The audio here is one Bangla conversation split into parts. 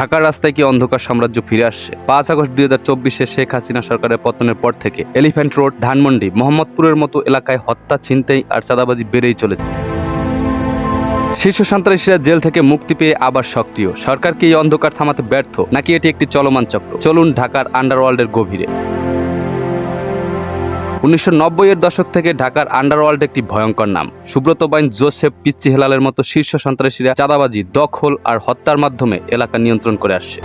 ঢাকার রাস্তায় কি অন্ধকার সাম্রাজ্য ফিরে আসছে? পাঁচ আগস্ট দুই হাজার চব্বিশে শেখ হাসিনা সরকারের পতনের পর থেকে এলিফ্যান্ট রোড, ধানমন্ডি, মোহাম্মদপুরের মতো এলাকায় হত্যা, ছিনতেই আর চাঁদাবাজি বেড়েই চলেছে। শীর্ষ সন্ত্রাসীরা জেল থেকে মুক্তি পেয়ে আবার সক্রিয়। সরকার কি এই অন্ধকার থামাতে ব্যর্থ? নাকি এটি একটি চলমান চক্র? চলুন ঢাকার আন্ডারওয়ার্ল্ডের গভীরে। উনিশশো এর দশক থেকে ঢাকার আন্ডারওয়ার্ল্ড একটি ভয়ঙ্কর নাম। সুব্রত বাইন, জোসেফ পিচ্চি হেলালের মতো শীর্ষ সন্ত্রাসীরা চাঁদাবাজি, দখল আর হত্যার মাধ্যমে এলাকা নিয়ন্ত্রণ করে আসছে।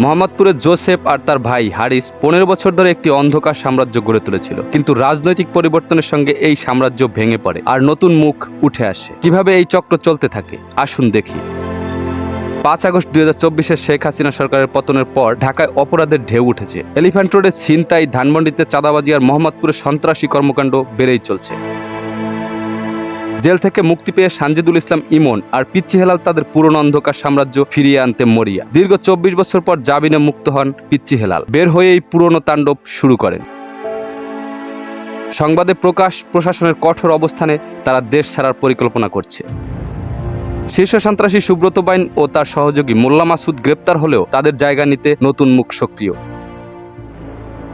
মোহাম্মদপুরে জোসেফ আর তার ভাই হারিস পনেরো বছর ধরে একটি অন্ধকার সাম্রাজ্য গড়ে তুলেছিল। কিন্তু রাজনৈতিক পরিবর্তনের সঙ্গে এই সাম্রাজ্য ভেঙে পড়ে আর নতুন মুখ উঠে আসে। কীভাবে এই চক্র চলতে থাকে? আসুন দেখি। পাঁচ আগস্ট দুই হাজার শেখ হাসিনা সরকারের পতনের পর ঢাকায় অপরাধের ঢেউ উঠেছে। এলিফ্যান্ট রোডে ছিনতাই, ধানমন্ডিতে চাঁদাবাজি আর মোহাম্মদপুরে সন্ত্রাসী কর্মকাণ্ড বেড়েই চলছে। জেল থেকে মুক্তি পেয়ে সানজিদুল ইসলাম ইমন আর পিচ্ছি হেলাল তাদের পুরনো অন্ধকার সাম্রাজ্য ফিরিয়ে আনতে মরিয়া। দীর্ঘ চব্বিশ বছর পর জামিনে মুক্ত হন পিচ্ছি হেলাল। বের হয়ে এই পুরনো তাণ্ডব শুরু করেন। সংবাদে প্রকাশ, প্রশাসনের কঠোর অবস্থানে তারা দেশ ছাড়ার পরিকল্পনা করছে। শীর্ষ সন্ত্রাসী সুব্রত বাইন ও তার সহযোগী মোল্লা মাসুদ গ্রেপ্তার হলেও তাদের জায়গা নিতে নতুন মুখ সক্রিয়।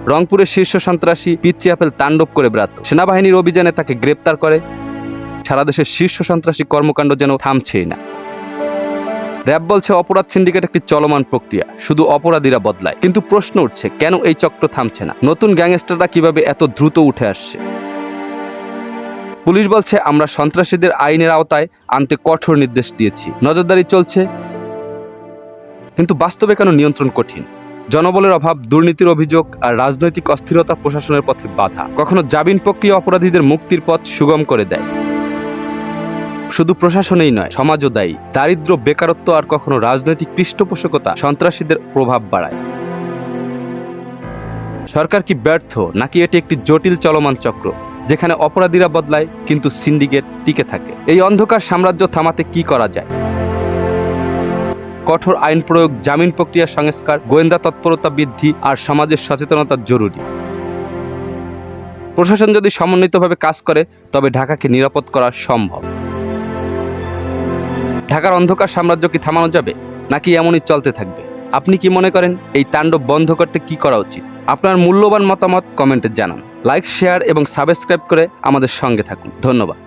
রংপুরের শীর্ষ সন্ত্রাসী পিচ্চি আপেল তাণ্ডব করে বেড়াত সেনাবাহিনীর অভিযানে তাকে গ্রেপ্তার করে। সারা দেশের শীর্ষ সন্ত্রাসী কর্মকাণ্ড যেন থামছেই না। র্যাব বলছে অপরাধ সিন্ডিকেট একটি চলমান প্রক্রিয়া, শুধু অপরাধীরা বদলায়। কিন্তু প্রশ্ন উঠছে, কেন এই চক্র থামছে না? নতুন গ্যাংস্টাররা কীভাবে এত দ্রুত উঠে আসছে? পুলিশ বলছে, আমরা সন্ত্রাসীদের আইনের আওতায় আনতে কঠোর নির্দেশ দিয়েছি। নজরদারি চলছে, কিন্তু বাস্তবে কেন নিয়ন্ত্রণ কঠিন? জনবলের অভাব, দুর্নীতির অভিযোগ আর রাজনৈতিক অস্থিরতা প্রশাসনের পথে বাধা। কখনো জামিন প্রক্রিয়া অপরাধীদের মুক্তির পথ সুগম করে দেয়। শুধু প্রশাসনেই নয়, সমাজও দায়ী। দারিদ্র বেকারত্ব আর কখনো রাজনৈতিক পৃষ্ঠপোষকতা সন্ত্রাসীদের প্রভাব বাড়ায়। সরকার কি ব্যর্থ, নাকি এটি একটি জটিল চলমান চক্র? যেখানে অপরাধীরা বদলায়, কিন্তু সিন্ডিকেট টিকে থাকে। এই অন্ধকার সাম্রাজ্য থামাতে কি করা যায়? কঠোর আইন প্রয়োগ, জামিন প্রক্রিয়া সংস্কার, গোয়েন্দা তৎপরতা বৃদ্ধি আর সমাজের সচেতনতা জরুরি। প্রশাসন যদি সমন্বিতভাবে কাজ করে, তবে ঢাকাকে নিরাপদ করা সম্ভব। ঢাকার অন্ধকার সাম্রাজ্য কি থামানো যাবে, নাকি এমনই চলতে থাকবে? আপনি কি মনে করেন, এই তাণ্ডব বন্ধ করতে কি করা উচিত? আপনার মূল্যবান মতামত কমেন্টে জানান। লাইক শেয়ার এবং সাবস্ক্রাইব করে আমাদের সঙ্গে থাকুন। ধন্যবাদ।